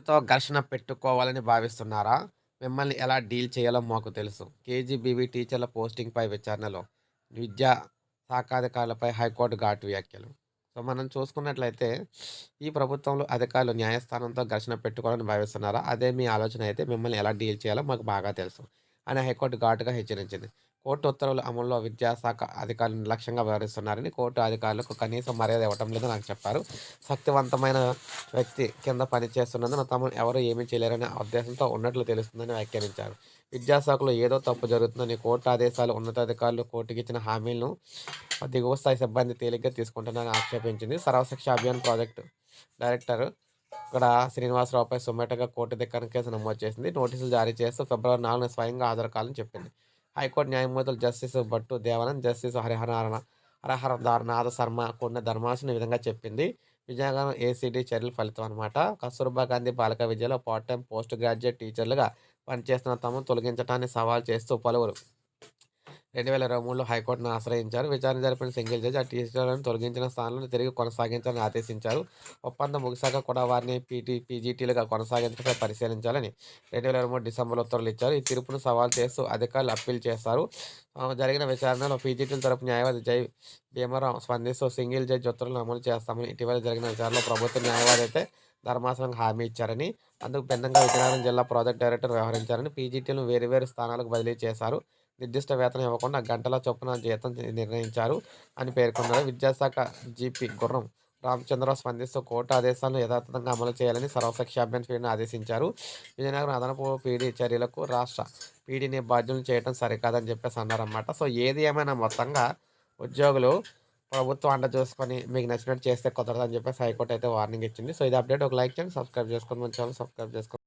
తో ఘర్షణ పెట్టుకోవాలని భావిస్తున్నారా? మిమ్మల్ని ఎలా డీల్ చేయాలో మాకు తెలుసు. కేజీబీవీ టీచర్ల పోస్టింగ్‌పై విచారణలో విద్యా శాఖాధికారులపై హైకోర్టు ఘాటు వ్యాఖ్యలు. సో, మనం చూసుకున్నట్లయితే ఈ ప్రభుత్వంలో అధికారులు న్యాయస్థానంతో ఘర్షణ పెట్టుకోవాలని భావిస్తున్నారా? అదే మీ ఆలోచన అయితే మిమ్మల్ని ఎలా డీల్ చేయాలో మాకు బాగా తెలుసు అని హైకోర్టు ఘాటుగా హెచ్చరించింది. కోర్టు ఉత్తర్వుల అమల్లో విద్యాశాఖ అధికారులు నిర్లక్ష్యంగా వ్యవహరిస్తున్నారని, కోర్టు అధికారులకు కనీసం మర్యాద ఇవ్వటం లేదని నాకు చెప్పారు. శక్తివంతమైన వ్యక్తి కింద పనిచేస్తున్నందున తమను ఎవరు ఏమీ చేయలేరనే ఉద్దేశంతో ఉన్నట్లు తెలుస్తుందని వ్యాఖ్యానించారు. విద్యాశాఖలో ఏదో తప్పు జరుగుతుందని, కోర్టు ఆదేశాలు, ఉన్నతాధికారులు కోర్టుకి ఇచ్చిన హామీలను దిగువ స్థాయి సిబ్బంది తేలిగ్గా తీసుకుంటున్నారని ఆక్షేపించింది. సర్వశిక్ష అభియాన్ ప్రాజెక్టు డైరెక్టర్ ఇక్కడ శ్రీనివాసరావుపై సుమేటగా కోర్టు ధిక్కరణ కేసు నమోదు చేసింది. నోటీసులు జారీ చేస్తూ ఫిబ్రవరి నాలుగున స్వయంగా హాజరు కావాలని చెప్పింది. హైకోర్టు న్యాయమూర్తులు జస్టిస్ భట్టు దేవానంద్, జస్టిస్ హరిహరనారాయణ హరహరనాథ శర్మ కూడిన ధర్మాసనం ఈ విధంగా చెప్పింది. విజయనగరం ఏసీడీ చర్యల ఫలితం అనమాట కస్తూర్బా గాంధీ బాలిక విద్యలో పార్ట్ టైం పోస్ట్ గ్రాడ్యుయేట్ టీచర్లుగా పనిచేస్తున్న తమను తొలగించడాన్ని సవాల్ చేస్తూ పలువురు రెండు వేల ఇరవై మూడులో హైకోర్టును ఆశ్రయించారు. విచారణ జరిపిన సింగిల్ జడ్జి ఆ టీచర్లను తొలగించిన స్థానంలో తిరిగి కొనసాగించాలని ఆదేశించారు. ఒప్పందం ముగిశాక కూడా వారిని పీటీ పీజీటీలుగా కొనసాగించడంపై పరిశీలించాలని రెండు వేల ఇరవై మూడు డిసెంబర్లో ఉత్తర్వులు ఇచ్చారు. ఈ తీర్పును సవాల్ చేస్తూ అధికారులు అప్పీల్ చేశారు. జరిగిన విచారణలో పీజీటీల తరపు న్యాయవాది జై భీమరావు స్పందిస్తూ సింగిల్ జడ్జి ఉత్తర్వులను అమలు చేస్తామని, ఇటీవల జరిగిన విచారణలో ప్రభుత్వ న్యాయవాది అయితే ధర్మాసనం హామీ ఇచ్చారని, అందుకు భిన్నంగా విజయనగరం జిల్లా ప్రాజెక్ట్ డైరెక్టర్ వ్యవహరించారని, పీజీటీలను వేరువేరు స్థానాలకు బదిలీ చేశారు. నిర్దిష్ట వేతనం ఇవ్వకుండా గంటల చొప్పున జీతం నిర్ణయించారు అని పేర్కొన్నారు. విద్యాశాఖ జీపీ గుర్రం రామచంద్రరావు స్పందిస్తూ కోర్టు ఆదేశాలను యథాతథంగా అమలు చేయాలని సర్వశిక్ష అభియాన్ ఆదేశించారు. విజయనగరం అదనపు పీడీ చర్యలకు రాష్ట్ర పీడీని బాధ్యులను చేయడం సరికాదని చెప్పేసి అన్నారన్నమాట. సో, ఏది ఏమైనా మొత్తంగా ఉద్యోగులు ప్రభుత్వం అండ చూసుకొని మీకు నచ్చినట్టు చేస్తే కుదరదని చెప్పేసి హైకోర్టు అయితే వార్నింగ్ ఇచ్చింది. సో, ఇది అప్డేట్ ఒక లైక్ చేయండి. సబ్స్క్రైబ్ చేసుకుని మన సబ్స్క్రైబ్ చేసుకోండి.